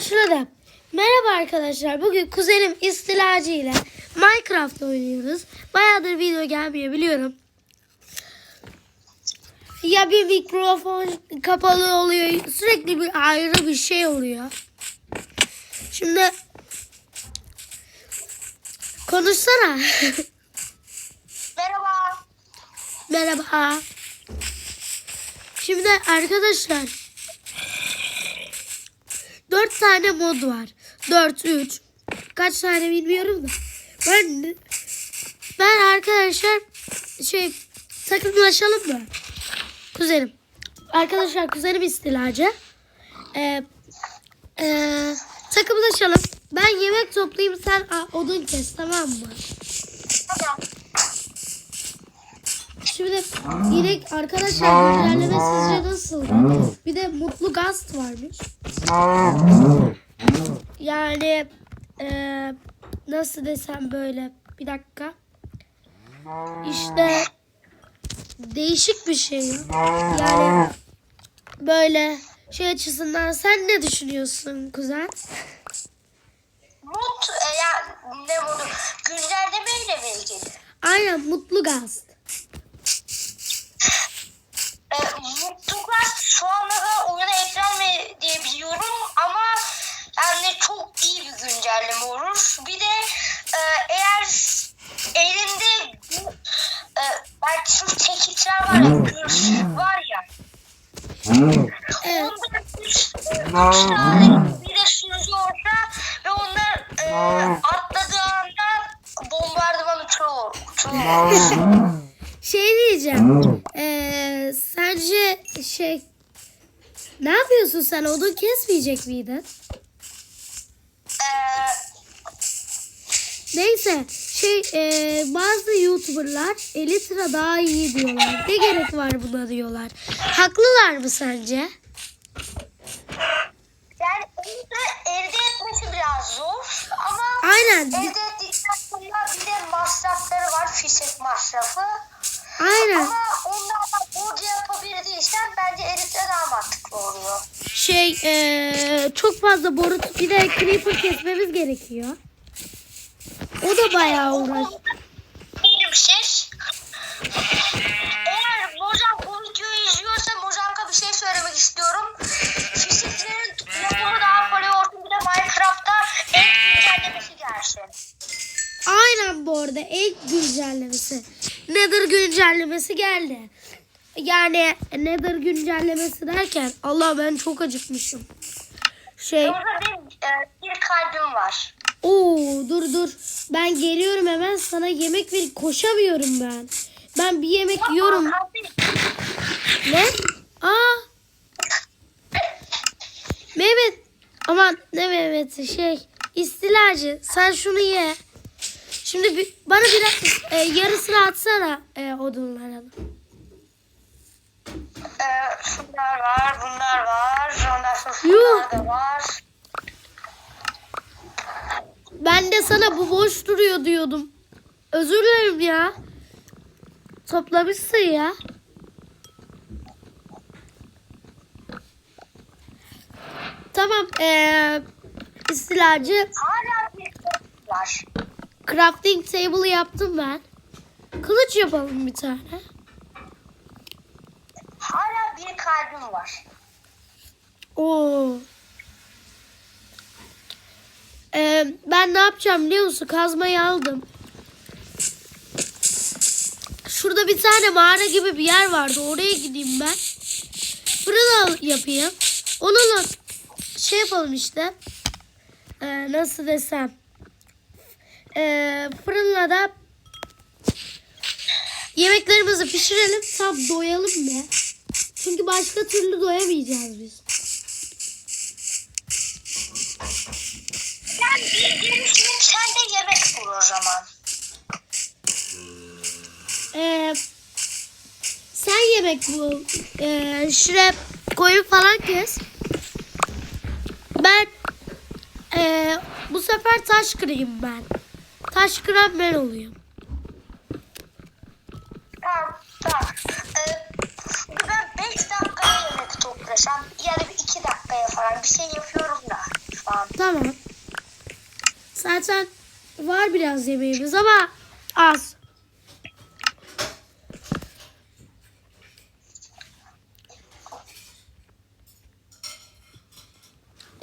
Şurada. Merhaba arkadaşlar. Bugün kuzenim istilacı ile Minecraft oynuyoruz. Bayağıdır video gelmiyor biliyorum. Ya bir mikrofon kapalı oluyor. Sürekli bir ayrı bir şey oluyor. Şimdi konuşsana. Merhaba. Merhaba. Şimdi arkadaşlar dört tane mod var. Dört, üç. Kaç tane bilmiyorum da. Ben ben arkadaşlar şey takımlaşalım mı? Kuzenim. Arkadaşlar kuzenim istilacı. Ee, ee, takımlaşalım. Ben yemek toplayayım sen a, odun kes tamam mı? Tamam. Şimdi yine arkadaşlar güncelleme sizce nasıl? Bir de mutlu gast varmış. Yani eee, nasıl desem böyle bir dakika. İşte değişik bir şey. Yani böyle şey açısından sen ne düşünüyorsun kuzen? Mut e, ya ne modu? Güncellemeyle mi ilgili? Aynen mutlu gast. E, mutluluklar şu ana kadar oyuna eklenme diye biliyorum ama yani çok iyi bir güncelleme olur. Bir de e, eğer elinde e, belki şu tekitler var ya, gürs var ya. Evet. Onda üç, üç tane bir de sürücü olsa ve onlar e, atladığı anda bombardıman uçuyor. uçuyor. Şey diyeceğim. Eee sence şey ne yapıyorsun sen? Odun kesmeyecek miydin? E, Neyse şey eee, bazı youtuberlar Elytra daha iyi diyorlar. Ne gerek var buna diyorlar. Haklılar mı sence? yani da elde etmesi biraz zor ama Aynen. elde ettikten sonra bir de masrafları var. Fişek masrafı. Aynen. Ama onlardan borcu yapabildiysen bence erite daha mantıklı oluyor. Şey eee, çok fazla boru bir de creeper kesmemiz gerekiyor. O da bayağı uğraş. İyi bir şey. Eğer Mozart bu videoyu izliyorsa Mozart'a bir şey söylemek istiyorum. Fiziklerin yapımı daha kolay olsun. Bir de Minecraft'ta en güncellemesi gelsin. Aynen bu arada ilk güncellemesi. Nether güncellemesi geldi. Yani Nether güncellemesi derken Allah ben çok acıkmışım. Şey Orada bir, e, bir kalbim var. Oo dur dur. Ben geliyorum hemen sana yemek ver. Koşamıyorum ben. Ben bir yemek yiyorum. Abi, Ne? Aa. Mehmet. Aman ne Mehmet'i şey. istilacı. Sen şunu ye. Şimdi bir, bana biraz e, yarısını atsana e, odunların. e, şunlar var, bunlar var. Ondan sonra şunlar da var. Ben de sana bu boş duruyor diyordum. Özür dilerim ya. Toplamışsın ya. Tamam. Ee, istilacı Hala bir kalbim var. Crafting table yaptım ben. Kılıç yapalım bir tane. Hala bir kalbim var. Oo. Ee, ben ne yapacağım biliyor musun? Kazmayı aldım. Şurada bir tane mağara gibi bir yer vardı. Oraya gideyim ben. Fırın yapayım. Onunla şey yapalım işte. Ee, nasıl desem. Ee, fırınla da yemeklerimizi pişirelim. Tam doyalım be. Çünkü başka türlü doyamayacağız biz. Ben bir girişimim sen de yemek bul o zaman. Ee, sen yemek bul. Ee, şuraya koyun falan kes. Ben ee, bu sefer taş kırayım ben. Taş kıran ben oluyorum. Tamam, tamam. Ee, ben 5 dakikaya yemek toplasam ya da bir 2 dakikaya falan bir şey yapıyorum da. Şu an. Tamam. Zaten var biraz yemeğimiz ama az.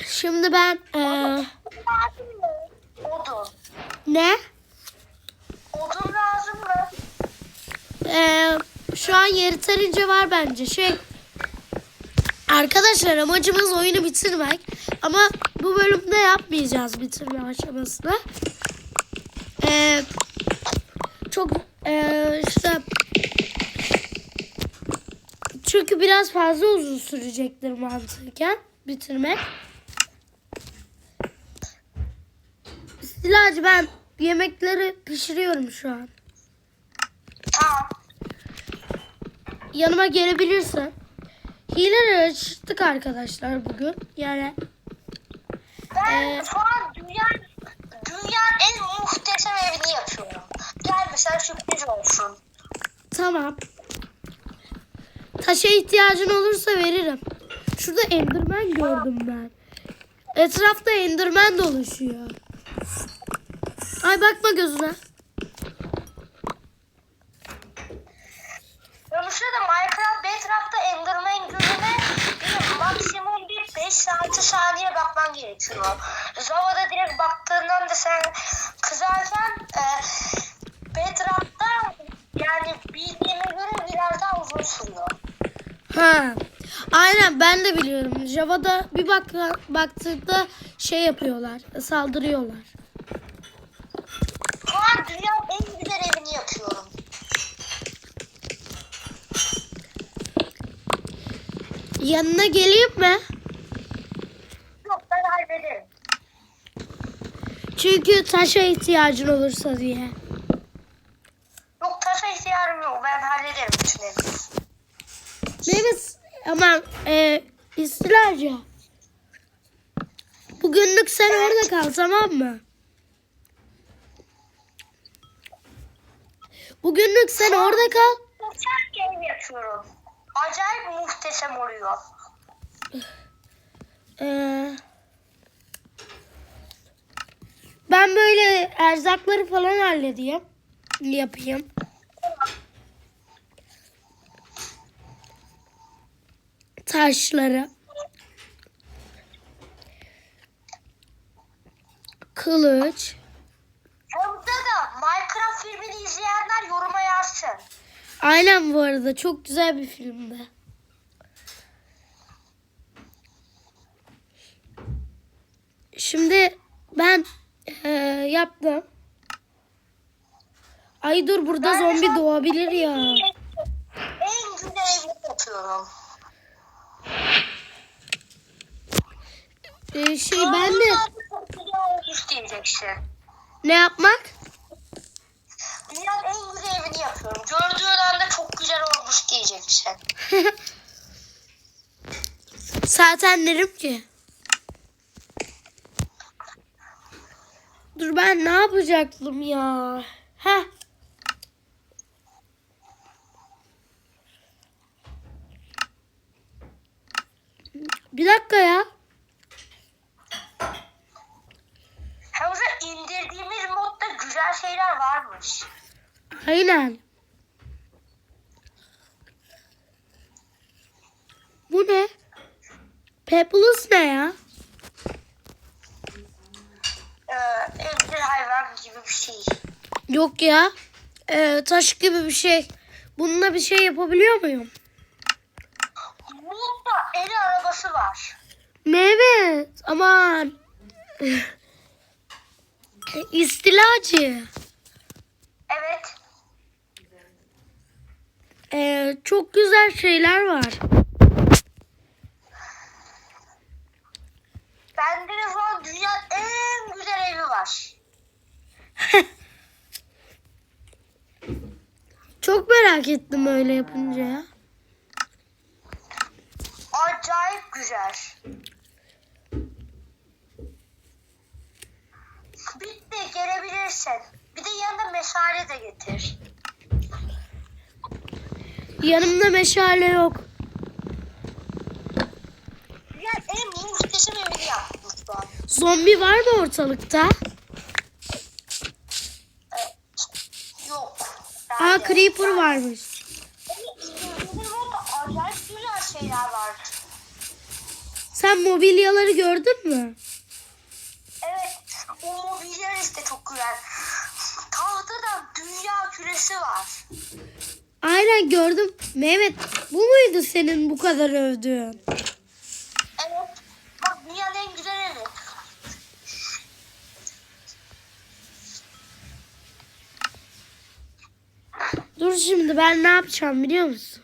Şimdi ben eee, Odun. ne? Odun lazım mı? Eee, şu an yeterince var bence. Şey Arkadaşlar amacımız oyunu bitirmek. Ama bu bölümde yapmayacağız bitirme aşamasını. Eee çok eee, işte çünkü biraz fazla uzun sürecektir mantıken bitirmek. Silacı ben yemekleri pişiriyorum şu an. Tamam. Yanıma gelebilirsin. Hileleri açtık arkadaşlar bugün. Yani Ben Ee, şu an dünya, dünyanın en muhteşem evini yapıyorum. Gel mesela sürpriz olsun. tamam. Taşa ihtiyacın olursa veririm. Şurada Enderman gördüm ben. Etrafta Enderman dolaşıyor. Ay bakma gözüne. Sonuçta da Minecraft Bedrock'ta Enderman gözüne bir maksimum bir 5-6 saniye bakman gerekiyor. Zava'da direkt baktığından da sen kızarken e, Bedrock'ta yani bildiğime göre biraz daha uzun sürüyor. Ha. Aynen ben de biliyorum. Java'da bir bak baktığında şey yapıyorlar. Saldırıyorlar. Şu an dünyanın en güzel evini yapıyorum. Yanına geleyim mi? Yok ben hallederim. Çünkü taşa ihtiyacın olursa diye. Yok taşa ihtiyacım yok ben hallederim bütün evi. Mehmet ama e, istilacı. Bugünlük sen orada kal tamam mı? Bugünlük sen orada kal. Ev yapıyorum. Acayip muhteşem oluyor. Ee, ben böyle erzakları falan halledeyim. Yapayım. Taşları. Kılıç. Burada da Minecraft filmini izleyenler yoruma yazsın. Aynen bu arada çok güzel bir filmdi. Şimdi ben eee, yaptım. Ay dur burada Ben zombi an doğabilir ya. En güzel yapıyorum. Ee, şey ben de ne yapmak? Dünyanın en güzel evini yapıyorum. Gördüğün olmuş diyeceksin. Zaten derim ki. Dur ben ne yapacaktım ya? Heh. Bir dakika ya. Hamza indirdiğimiz modda güzel şeyler varmış. Aynen. Bu ne? Pebbles ne ya? Ee, evcil hayvan gibi bir şey. Yok ya. Ee, taş gibi bir şey. Bununla bir şey yapabiliyor muyum? Modda el arabası var. Mehmet aman. İstilacı. Evet. Ee, çok güzel şeyler var. Bende de şu an dünyanın en güzel evi var. Çok merak ettim öyle yapınca ya. Acayip güzel. Bitti gelebilirsin. Bir de yanında meşale de getir. Yanımda meşale yok. Dünyanın en muhteşem evini an. zombi var mı ortalıkta? Yok. Aa creeper varmış. Bizim orada acayip güzel şeyler var. Sen mobilyaları gördün mü? Evet, o mobilyalar işte çok güzel. Tahtada dünya küresi var. Aynen gördüm. Mehmet bu muydu senin bu kadar övdüğün? Evet, bak dünyanın en güzel evi. Dur şimdi ben ne yapacağım biliyor musun?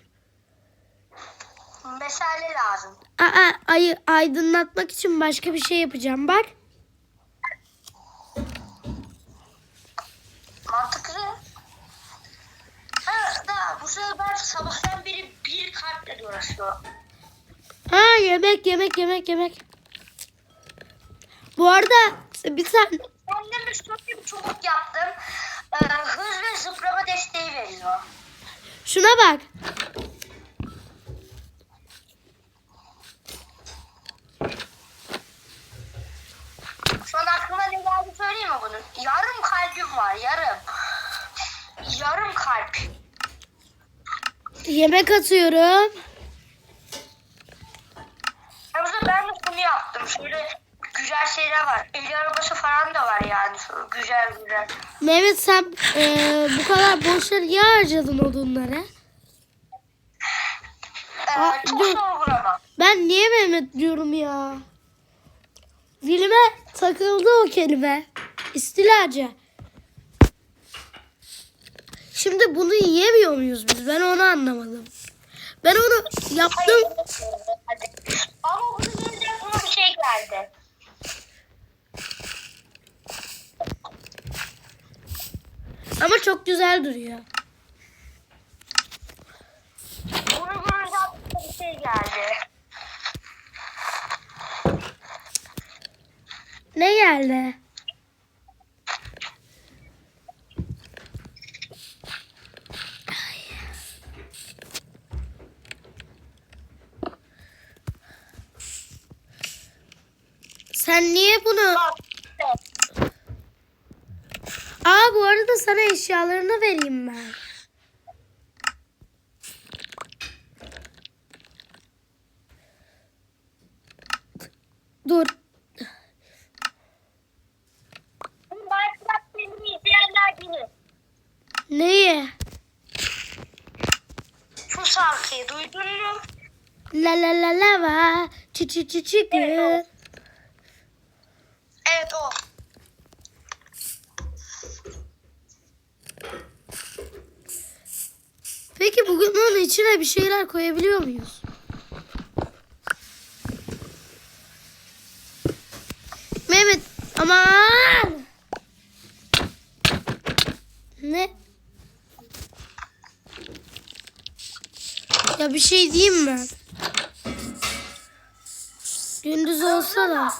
Meşale lazım. Aa, ayı aydınlatmak için başka bir şey yapacağım bak. Mantıklı. Ha, da bu sefer sabahtan beri bir kalple uğraşıyor. Ha yemek yemek yemek yemek. Bu arada bir tane Ben de bir çubuk yaptım. Ee, hız ve zıplama desteği veriyor. şuna bak. Şu an aklıma ne geldi söyleyeyim mi bunun? Yarım kalbim var, yarım. Yarım kalp. Yemek atıyorum. Yoksa ben bunu yaptım. Şöyle güzel şeyler var. El arabası falan da var yani. Güzel güzel. Mehmet sen eee, bu kadar boşa niye harcadın odunları? Ee, Aa, çok dur. soğuk ama. Ben niye Mehmet diyorum ya? Dilime takıldı o kelime. İstilacı. Şimdi bunu yiyemiyor muyuz biz? Ben onu anlamadım. Ben onu yaptım. Hadi. Ama bunun yerine aklıma bir şey geldi. Ama çok güzel duruyor. Ne geldi? Sen niye bunu... Bak. Aa bu arada sana eşyalarını vereyim ben. Dur. Minecraft filmi izleyenler bilir. Neyi? Şu şarkıyı duydun mu? La la la la va. Çi çi çi çi Evet, Evet o. Peki bugün onun içine bir şeyler koyabiliyor muyuz? Mehmet aman. Ne? Ya bir şey diyeyim mi? Gündüz olsa da.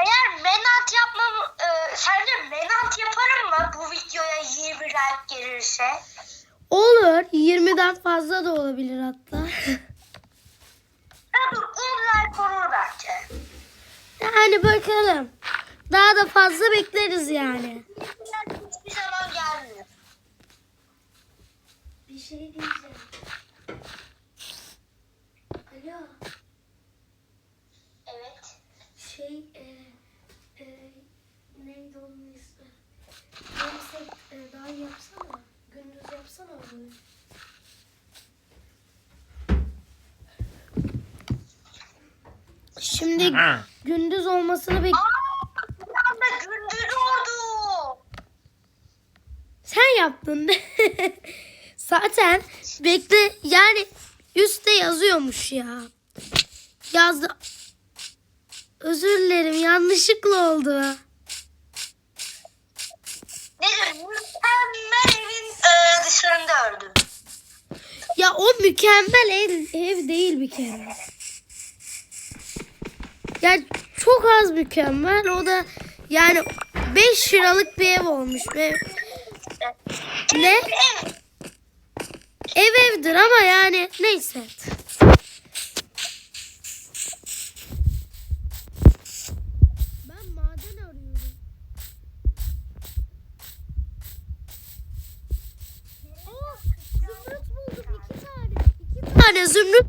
Eğer menant yapmam, e, sence menant yaparım mı bu videoya 20 like gelirse? Olur. 20'den fazla da olabilir hatta. Ha dur 10 like olur bence. Yani bakalım. Daha da fazla bekleriz yani. Hiçbir zaman gelmiyor. Bir şey diyeceğim. Alo. Evet. Şey e, e, neydi onun ismi? Neyse e, daha yapsana. Gündüz yapsana bunu. Şimdi gündüz olmasını bek... Aa, bir anda gündüz oldu. Sen yaptın. Zaten bekle yani üstte yazıyormuş ya. Yazdı. Özür dilerim yanlışlıkla oldu. Mükemmel ev, ev değil bir kere. Ya çok az mükemmel. O da yani 5 liralık bir ev olmuş. Ve ne? Ev evdir ama yani neyse. Zümrüt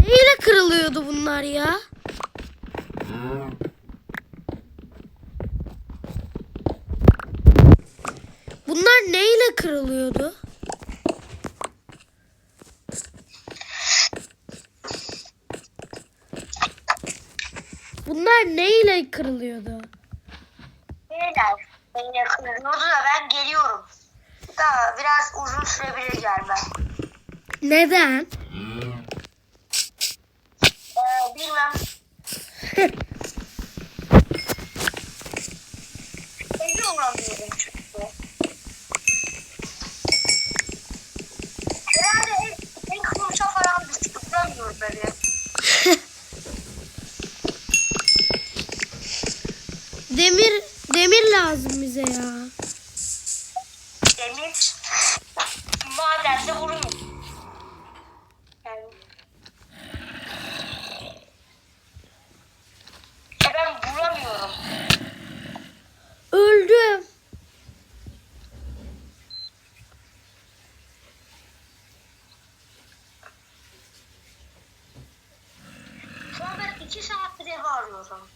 neyle kırılıyordu bunlar ya? Bunlar neyle kırılıyordu? Bunlar neyle kırılıyordu? Beyler. Kırılıyordu da ben geliyorum. Daha biraz uzun sürebilir gelmem. Neden? Ee, bilmem. Evde olamıyorum çünkü. Herhalde en, en kuruşa falan düştük. Bulamıyorum böyle. Demir demir lazım bize ya. Demir. Madende vurmuyor. Yani. E ben vuramıyorum. Öldüm. Şu an ben iki saattir ev arıyorum.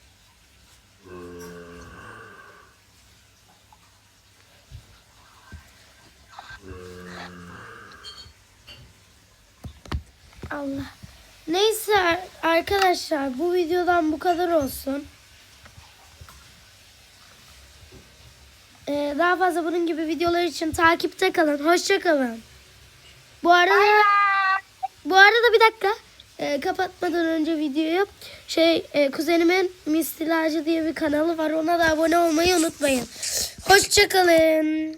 Allah. Neyse arkadaşlar bu videodan bu kadar olsun. Ee, daha fazla bunun gibi videolar için takipte kalın. Hoşça kalın. Bu arada bu arada bir dakika. Ee, kapatmadan önce videoyu şey e, kuzenimin Mistilacı diye bir kanalı var. Ona da abone olmayı unutmayın. Hoşça kalın.